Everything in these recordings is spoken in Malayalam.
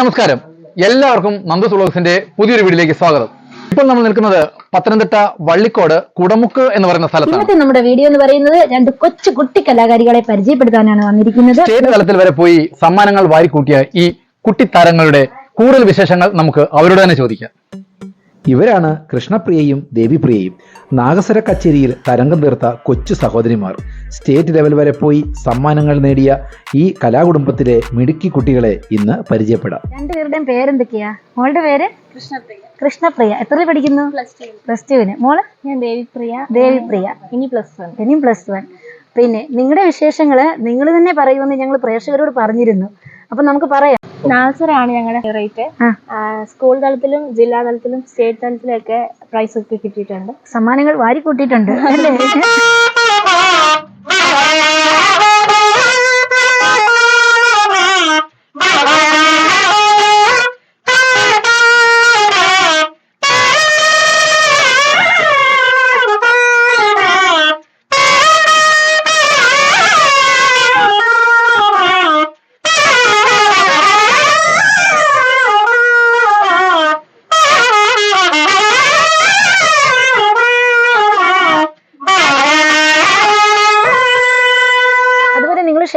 നമസ്കാരം. എല്ലാവർക്കും നന്ദു വ്ളോഗ്സിന്റെ പുതിയൊരു വീഡിയോയിലേക്ക് സ്വാഗതം. ഇപ്പോൾ നമ്മൾ നിൽക്കുന്നത് പത്തനംതിട്ട വള്ളിക്കോട് കുടമുക്ക് എന്ന് പറയുന്ന സ്ഥലത്താണ്. ഇന്നത്തെ നമ്മുടെ വീഡിയോ എന്ന് പറയുന്നത് രണ്ട് കൊച്ചു കുട്ടി കലാകാരികളെ പരിചയപ്പെടുത്താനാണ് വന്നിരിക്കുന്നത്. സ്റ്റേറ്റ് തലത്തിൽ വരെ പോയി സമ്മാനങ്ങൾ വാരിക്കൂട്ടിയ ഈ കുട്ടി താരങ്ങളുടെ കൂടുതൽ വിശേഷങ്ങൾ നമുക്ക് അവരോട് തന്നെ ചോദിക്കാം. ഇവരാണ് കൃഷ്ണപ്രിയയും ദേവിപ്രിയയും. നാഗസര കച്ചേരിയിൽ തരംഗം തീർത്ത കൊച്ചു സഹോദരിമാർ. സ്റ്റേറ്റ് ലെവൽ വരെ പോയി സമ്മാനങ്ങൾ നേടിയ ഈ കലാകുടുംബത്തിലെ മിടുക്കി കുട്ടികളെ ഇന്ന് പരിചയപ്പെടാം. രണ്ടുപേരുടെയും പേരെന്തൊക്കെയാ? മോളുടെ പേര്? കൃഷ്ണപ്രിയ. കൃഷ്ണപ്രിയ. എത്ര പഠിക്കുന്നു? Plus two. പ്ലസ് ടുവിന് മോൾ? ഞാൻ ദേവിപ്രിയ. ദേവിപ്രിയ. ഇനി പ്ലസ് വൺ. ഇനിയും പ്ലസ് വൺ. പിന്നെ നിങ്ങളുടെ വിശേഷങ്ങൾ നിങ്ങൾ തന്നെ പറയുമെന്ന് ഞങ്ങൾ പ്രേക്ഷകരോട് പറഞ്ഞിരുന്നു. അപ്പൊ നമുക്ക് പറയാം. നാസറാണ് ഞങ്ങളുടെ ഫേവറേറ്റ് സ്കൂൾ തലത്തിലും ജില്ലാ തലത്തിലും സ്റ്റേറ്റ് തലത്തിലൊക്കെ പ്രൈസ് ഒക്കെ കിട്ടിയിട്ടുണ്ട്. സമ്മാനങ്ങൾ വാരി കൂട്ടിയിട്ടുണ്ട്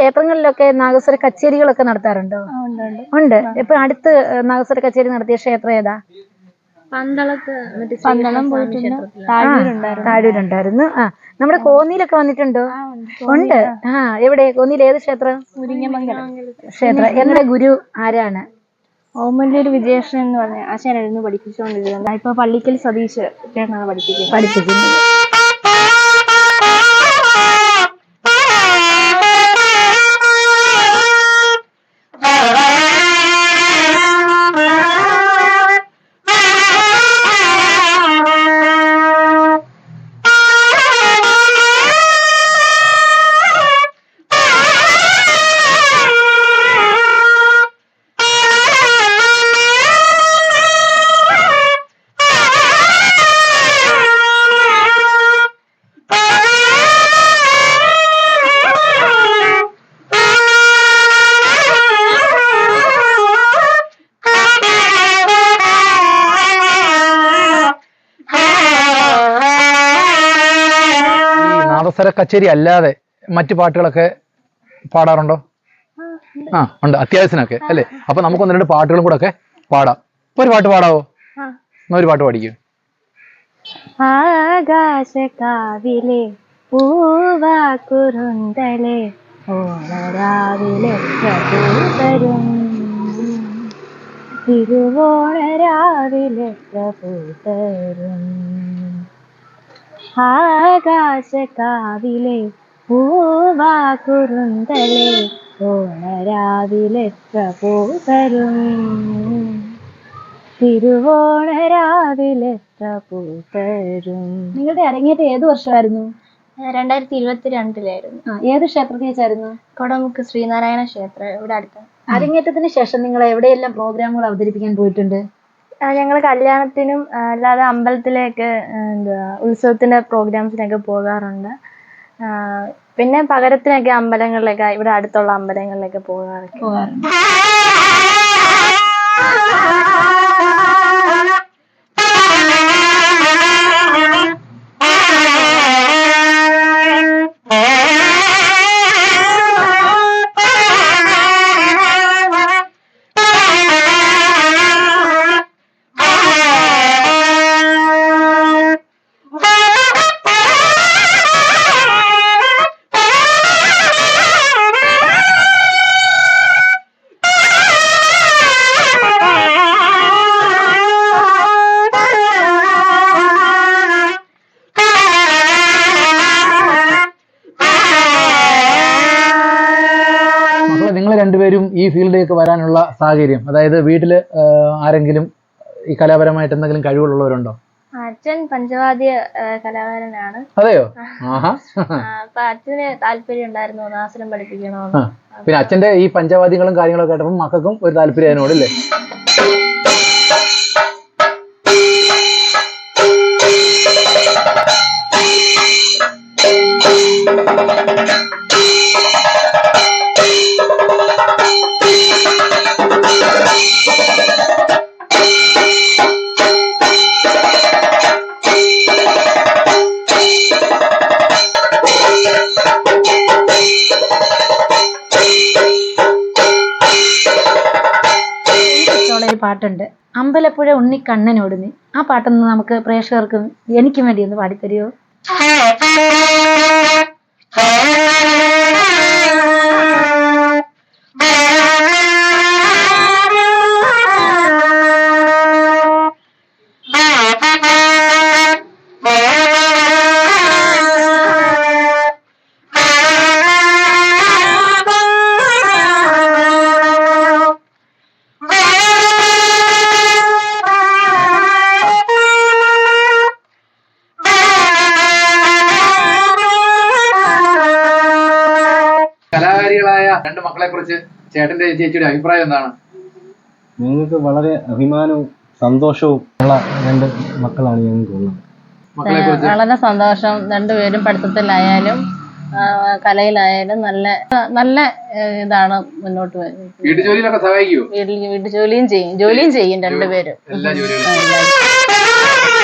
ക്ഷേത്രങ്ങളിലൊക്കെ നാഗസ്വര കച്ചേരികളൊക്കെ നടത്താറുണ്ടോ? ഉണ്ട് ഇപ്പൊ അടുത്ത് നാഗസ്വര കച്ചേരി നടത്തിയ ക്ഷേത്രം ഏതാ? പന്തളത്ത് പന്തളം പോയിട്ടുണ്ട്. താഴൂരുണ്ടായിരുന്നു. ആ നമ്മുടെ കോന്നിയിലൊക്കെ വന്നിട്ടുണ്ടോ? ഉണ്ട്. ആ എവിടെ? കോന്നിയിൽ ഏത് ക്ഷേത്രം? മുരിങ്ങമംഗലം. ക്ഷേത്രം. ഞങ്ങളുടെ ഗുരു ആരാണ്? ഓമല്ലൂർ വിജയകൃഷ്ണൻ എന്ന് പറഞ്ഞ ആശാനായിരുന്നു പഠിപ്പിച്ചുകൊണ്ടിരുന്നത്. ഇപ്പൊ പള്ളിക്കൽ സതീശ് പഠിപ്പിക്കുന്നത്. ഈ നാദസ്വര കച്ചേരി അല്ലാതെ മറ്റു പാട്ടുകളൊക്കെ പാടാറുണ്ടോ? ആ ഉണ്ട്. അത്യാവശ്യത്തിനൊക്കെ അല്ലേ? അപ്പൊ നമുക്ക് ഒന്ന് രണ്ട് പാട്ടുകളും കൂടെ ഒക്കെ പാടാം. ഇപ്പൊ ഒരു പാട്ട് പാടാവോ? എന്നാ ഒരു പാട്ട് പാടിക്കും. ആകാശകാവിലെ പൂവാ കുറുന്തലെ ഓണരാവിലെ പ്രഭൂതരും. തിരുവോണരാവിലെ പ്രഭൂതരും. ആകാശക്കാവിലെ പൂവാ കുറുന്തലെ ഓണരാവിലെത്ര പൂതരും തിരുവോണരാവിലെത്ര പൂതരും നിങ്ങളുടെ അരങ്ങേറ്റം ഏത് വർഷമായിരുന്നു? രണ്ടായിരത്തി ഇരുപത്തിരണ്ടിലായിരുന്നു ആ ഏത് ക്ഷേത്രത്തിൽ വെച്ചായിരുന്നു കൊടമുക്ക് ശ്രീനാരായണ ക്ഷേത്രം ഇവിടെ അടുത്ത്. അരങ്ങേറ്റത്തിന് ശേഷം നിങ്ങൾ എവിടെയെല്ലാം പ്രോഗ്രാമുകൾ അവതരിപ്പിക്കാൻ പോയിട്ടുണ്ട്? ഞങ്ങൾ കല്യാണത്തിനും അല്ലാതെ അമ്പലത്തിലേക്ക് എന്താ ഉത്സവത്തിന്റെ പ്രോഗ്രാംസിനൊക്കെ പോകാറുണ്ട്. പിന്നെ പകരത്തിനൊക്കെ അമ്പലങ്ങളിലൊക്കെ ഇവിടെ അടുത്തുള്ള അമ്പലങ്ങളിലൊക്കെ പോകാറൊക്കെ പോകാറുണ്ട്. നിങ്ങൾ രണ്ടുപേരും ഈ ഫീൽഡിലേക്ക് വരാനുള്ള സാഹചര്യം അതായത് വീട്ടിൽ ആരെങ്കിലും ഈ കലാപരമായിട്ട് എന്തെങ്കിലും കഴിവുള്ളവരുണ്ടോ അച്ഛൻ പഞ്ചവാദ്യ കലാകാരനാണ്. അതെയോ? അപ്പൊ അച്ഛന് താല്പര്യം ഉണ്ടായിരുന്നു നാസനം പഠിപ്പിക്കണമെന്ന്. പിന്നെ അച്ഛന്റെ ഈ പഞ്ചവാദ്യങ്ങളും കാര്യങ്ങളൊക്കെ കേട്ടപ്പോൾ മക്കൾക്കും ഒരു താല്പര്യം അതിനോട് പാട്ടുണ്ട്. അമ്പലപ്പുഴ ഉണ്ണിക്കണ്ണനോടുന്നി ആ പാട്ടൊന്ന് നമുക്ക് പ്രേക്ഷകർക്ക് എനിക്കും വേണ്ടി ഒന്ന് പാടിത്തരുമോ രണ്ട് കുറിച്ച് ചേട്ടന്റെ ചേച്ചിയുടെ അഭിപ്രായം എന്താണ്? ഞങ്ങൾക്ക് വളരെ അഭിമാനവും സന്തോഷവും ഉള്ള രണ്ട് മക്കളാണ് ഞങ്ങൾക്കുള്ളത് മക്കളെ കുറിച്ച്? വളരെ സന്തോഷം. രണ്ടുപേരും പഠിത്തത്തിലായാലും ആ, കലയിലായാലും നല്ല നല്ല ഇതാണ് മുന്നോട്ട് വരുന്നത് വീട്ടുജോലിയിലൊക്കെ സഹായിക്കുവോ? വീട്ടിൽ വീട്ടു ജോലിയും ചെയ്യും. ജോലിയും ചെയ്യും രണ്ടുപേരും. എല്ലാ ജോലികളും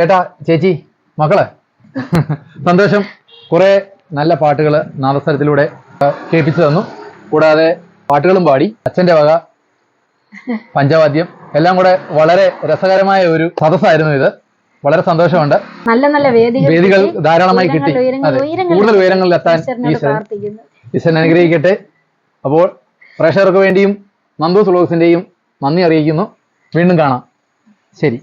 ചേട്ടാ ചേച്ചി മക്കളെ. സന്തോഷം. കുറെ നല്ല പാട്ടുകൾ നാദസ്വരത്തിലൂടെ കേൾപ്പിച്ചു തന്നു. കൂടാതെ പാട്ടുകളും പാടി അച്ഛന്റെ വക പഞ്ചവാദ്യം എല്ലാം കൂടെ വളരെ രസകരമായ ഒരു സദസ്സായിരുന്നു ഇത്. വളരെ സന്തോഷമുണ്ട്. നല്ല നല്ല വേദികൾ ധാരാളമായി കിട്ടി. കൂടുതൽ ഉയരങ്ങളിൽ എത്താൻ ഈശ്വരൻ അനുഗ്രഹിക്കട്ടെ. അപ്പോൾ പ്രേക്ഷകർക്ക് വേണ്ടിയും നന്ദു സുലോസിന്റെയും നന്ദി അറിയിക്കുന്നു. വീണ്ടും കാണാം. ശരി.